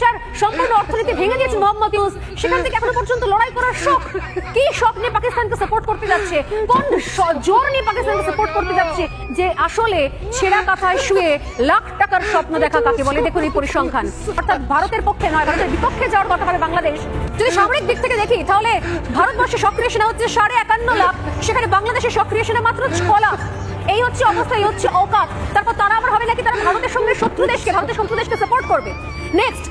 দেশটার সম্পূর্ণ অর্থনীতি ভেঙে দিয়েছে মোহাম্মদ ইউনুস। সেখান থেকে এখনও পর্যন্ত লড়াই করার শখ কি শখ নিয়ে পাকিস্তানকে সাপোর্ট করতে যাচ্ছে? কোন জোর নিয়ে পাকিস্তানকে সাপোর্ট করতে যাচ্ছে? যে আসলে ছেঁড়া কাঁথায় শুয়ে লাখ টাকার স্বপ্ন দেখা কাকে বলে? দেখুন এই পরিসংখ্যান। অর্থাৎ ভারতের পক্ষে নয়, ভারতের বিপক্ষে যাওয়ার কথা হবে বাংলাদেশ। যদি সামরিক দিক থেকে দেখি, তাহলে ভারতবর্ষে সক্রিয় সেনা হচ্ছে সাড়ে একান্ন লাখ, সেখানে বাংলাদেশের সক্রিয় সেনা মাত্র ছ লাখ। এই হচ্ছে অবস্থা, এই হচ্ছে অকাত। তারপর তারা আবার হবে নাকি? তারা ভারতের সঙ্গে শত্রু দেশকে, ভারতের শত্রু দেশকে সাপোর্ট করবে। নেক্সট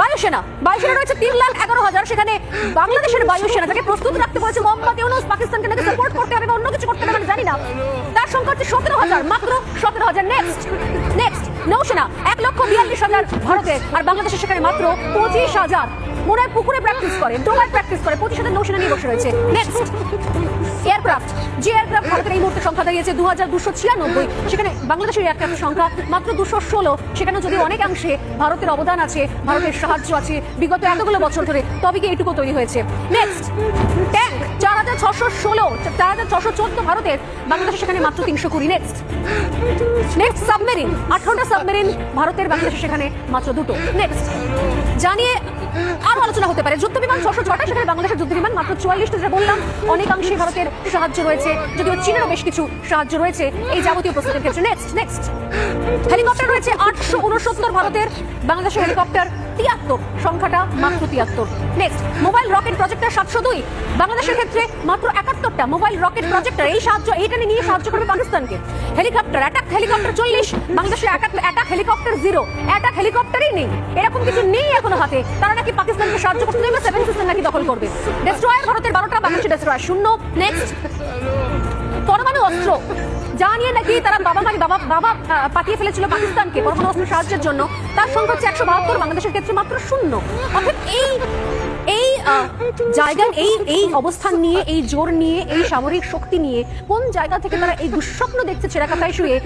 বায়ুসেনা। বায়ুসেনা রয়েছে তিন লাখ এগারো হাজার। সেখানে বাংলাদেশের বায়ুসেনা তাকে প্রস্তুত রাখতে বলেছে মোহাম্মদ ইউনুস। পাকিস্তানকে নাকি সাপোর্ট করতে হবে বা অন্য কিছু করতে হবে জানি না। হচ্ছে সতেরো হাজার, মাত্র সতেরো হাজার। নেক্সট নেক্সট নৌসেনা, এক লক্ষ বিয়াল্লিশ হাজার ভারতের আর বাংলাদেশের সেখানে মাত্র পঁচিশ হাজার। মনে পুকুরে প্র্যাকটিস করে ডোবায় প্র্যাকটিস করে, পঁচিশ হাজার নৌসেনা নিয়ে বসে রয়েছে। নেক্সট এয়ারক্রাফট যে এয়ারক্রাফট ভারতের এই মুহূর্তে সংখ্যা দাঁড়িয়েছে দু হাজার দুশো ছিয়ানব্বই, সেখানে বাংলাদেশের এয়ারক্রাফটের সংখ্যা মাত্র দুশো ষোলো, সেখানে যদি অনেকাংশে ভারতের অবদান আছে, ভারতের সাহায্য আছে, বিগত এতগুলো বছর ধরে তবে কি এইটুকু তৈরি হয়েছে। নেক্সট ট্যাঙ্ক চার হাজার ছশো ষোলো চার হাজার ছশো চোদ্দ ভারতের। বাংলাদেশের সেখানে মাত্র তিনশো কুড়ি। নেক্সট নেক্সট সাবমেরিন আঠারোটা সাবমেরিন ভারতের, বাংলাদেশের সেখানে মাত্র দুটো। নেক্সট জানিয়ে আরও আলোচনা হতে পারে। যুদ্ধ বিমান ছশো ছটা, সেখানে বাংলাদেশের যুদ্ধ বিমান মাত্র চুয়াল্লিশটা যেটা বললাম। অনেকাংশে ভারতের সাহায্য রয়েছে। যদিও চীনেরও বেশ কিছু সাহায্য রয়েছে। এই যাবতীয় প্রস্তুতির ক্ষেত্রে। নেক্সট নেক্সট হেলিকপ্টার উনসত্তর ভারতের বাংলাদেশের হেলিকপ্টার তিয়াত্তর, সংখ্যাটা মাত্র তিয়াত্তর। নেক্সট মোবাইল রকেট প্রজেক্টর সাতশো দুই। বাংলাদেশের ক্ষেত্রে মাত্র একাত্তরটা মোবাইল রকেট প্রজেক্টর এই সাহায্য, এইটা নিয়ে সাহায্য করবে পাকিস্তানকে। হেলিকপ্টার অ্যাটাক হেলিকপ্টার চল্লিশ। বাংলাদেশের অ্যাটাক হেলিকপ্টার জিরো অ্যাটাক হেলিকপ্টারই নেই। এরকম কিছু নেই এখনও হাতে। তারা নাকি পাকিস্তানকে সাহায্য করতে দেবে সেভেন সিস্টেম নাকি দখল করবে। ডেস্ট্রয়ার ভারতের বারোটা, বাংলাদেশের ডেস্ট্রয়ার শূন্য। নেক্সট পরমাণু অস্ত্র। যা নিয়ে নাকি তারা বাবা মাকে বাবা বাবা পাঠিয়ে ফেলেছিল পাকিস্তানকে। পরমাণু অস্ত্র সাহায্যের জন্য। তার সংখ্যা হচ্ছে একশো বাহাত্তর, বাংলাদেশের ক্ষেত্রে মাত্র শূন্য। অর্থাৎ এই এই জায়গা এই এই অবস্থান নিয়ে, এই জোর নিয়ে, এই সামরিক শক্তি নিয়ে কোন জায়গা থেকে তারা এই দুঃস্বপ্ন দেখছে ছেড়া কাথায় শুয়ে?